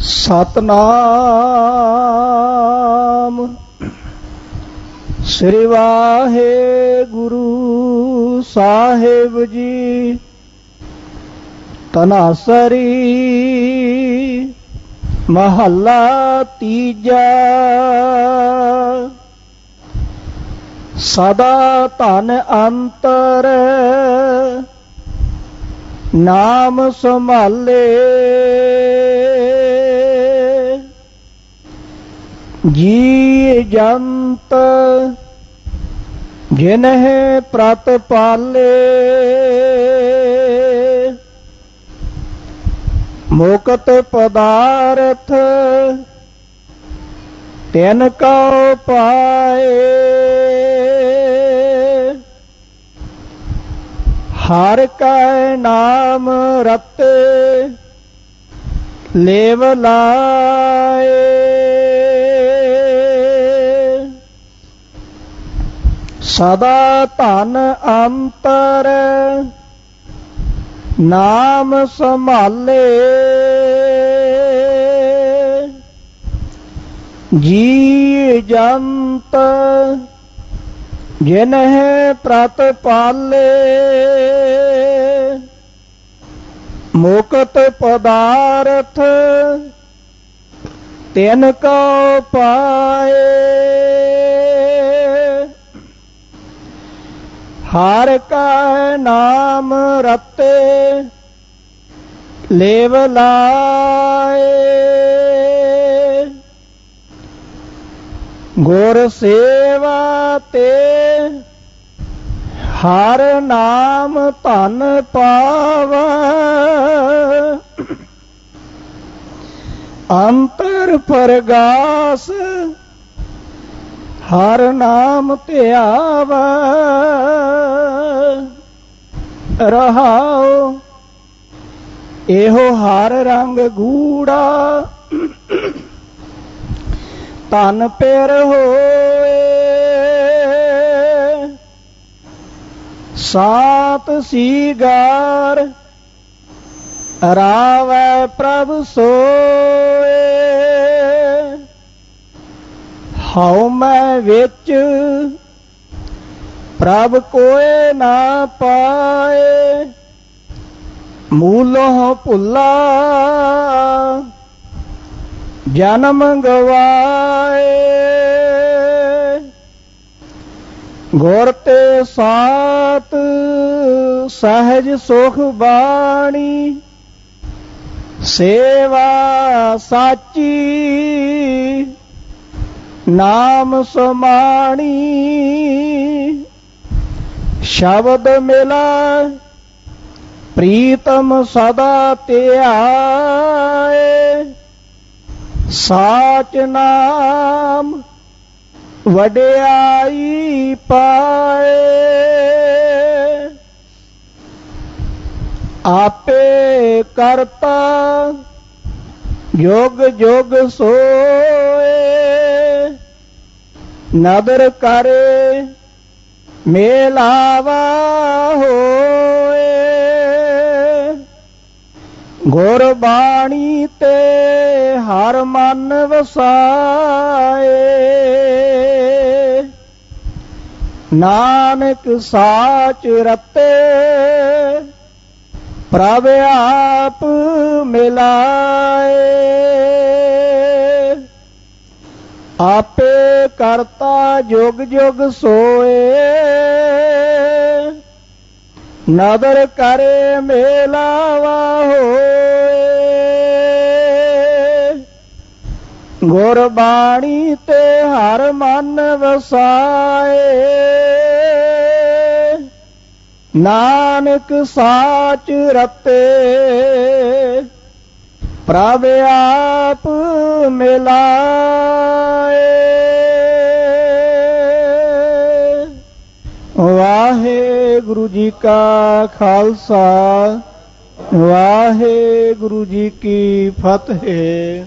ਸਤਨਾਮ। ਸ੍ਰੀ ਵਾਹਿਗੁਰੂ ਸਾਹਿਬ ਜੀ ਤਨਾਸਰੀ ਮਹੱਲਾ ਤੀਜਾ। ਸਦਾ ਧਨ ਅੰਤਰ ਨਾਮ ਸੰਭਾਲੇ। ਜੀ ਜੰਤ ਜਿਨਹਿ ਪ੍ਰਤ ਪਾਲੇ। ਮੁਕਤ ਪਦਾਰਥ ਤਿਨ ਕਉ ਪਾਏ। ਹਰ ਕੈ ਨਾਮ ਰਤੇ ਲੇਵ ਲਾਏ। ਸਦਾ ਧਨ ਅੰਤਰ ਨਾਮ ਸੰਭਾਲੇ। ਜੀ ਜੰਤ ਜਿਨਹਿ ਪ੍ਰਤ ਪਾਲੇ। ਮੁਕਤ ਪਦਾਰਥ ਤਿਨ ਕਉ ਪਾਏ। ਹਰ ਕਾ ਨਾਮ ਰਤੇ, ਲੇਵ ਲਾਏ। ਗੁਰ ਸੇਵਾ ਤੇ ਹਰ ਨਾਮ ਧਨ ਪਾਵਾ। ਅੰਤਰ ਪਰਗਾਸ ਹਰ ਨਾਮ ਧਿਆਵਾ ਰਹਾਉ ਇਹੋ ਹਰ ਰੰਗ ਗੂੜਾ। ਤਨ ਪਿਰ ਹੋਏ। ਸਾਤ ਸੀਗਾਰ, ਰਾਵੈ ਪ੍ਰਭ ਸੋ। ਹਉ ਮੈਂ ਵਿੱਚ ਪ੍ਰਭ ਕੋਏ ਨਾ ਪਾਏ, ਮੂਲੋਂ ਭੁੱਲਾ ਜਨਮ ਗਵਾਏ। ਗੁਰ ਤੇ ਸਾਤ ਸਹਿਜ ਸੁਖ ਬਾਣੀ, ਸੇਵਾ ਸਾਚੀ ਨਾਮ ਸਮਾਣੀ। ਸ਼ਬਦ ਮਿਲਾ, ਪ੍ਰੀਤਮ ਸਦਾ ਧਿਆਏ। ਸਾਚ ਨਾਮ ਵਡਿਆਈ ਪਾਏ। ਆਪੇ ਕਰਤਾ ਯੋਗ ਯੋਗ ਸੋ ਨਦਰ ਕਰ, ਮੇਲਾਵਾ ਹੋਏ। ਗੁਰ ਬਾਣੀ ਤੇ ਹਰ ਮਨ ਵਸਾਏ। ਨਾਨਕ ਸਾਚ ਰਤੇ, ਪ੍ਰਭ ਆਪ ਮਿਲਾਏ। ਆਪੇ ਕਰਤਾ ਜੁਗ ਜੁਗ ਸੋਏ। ਨਦਰ ਕਰੇ ਮੇਲਾਵਾ ਹੋਏ। ਗੁਰ ਬਾਣੀ ਤੇ ਹਰ ਮਨ ਵਸਾਏ। ਨਾਨਕ ਸਾਚ ਰਤੇ। ਪ੍ਰਭ ਆਪ ਮਿਲਾਏ ਵਾਹਿਗੁਰੂ ਜੀ ਕਾ ਖਾਲਸਾ ਵਾਹਿਗੁਰੂ ਜੀ ਕੀ ਫਤਿਹ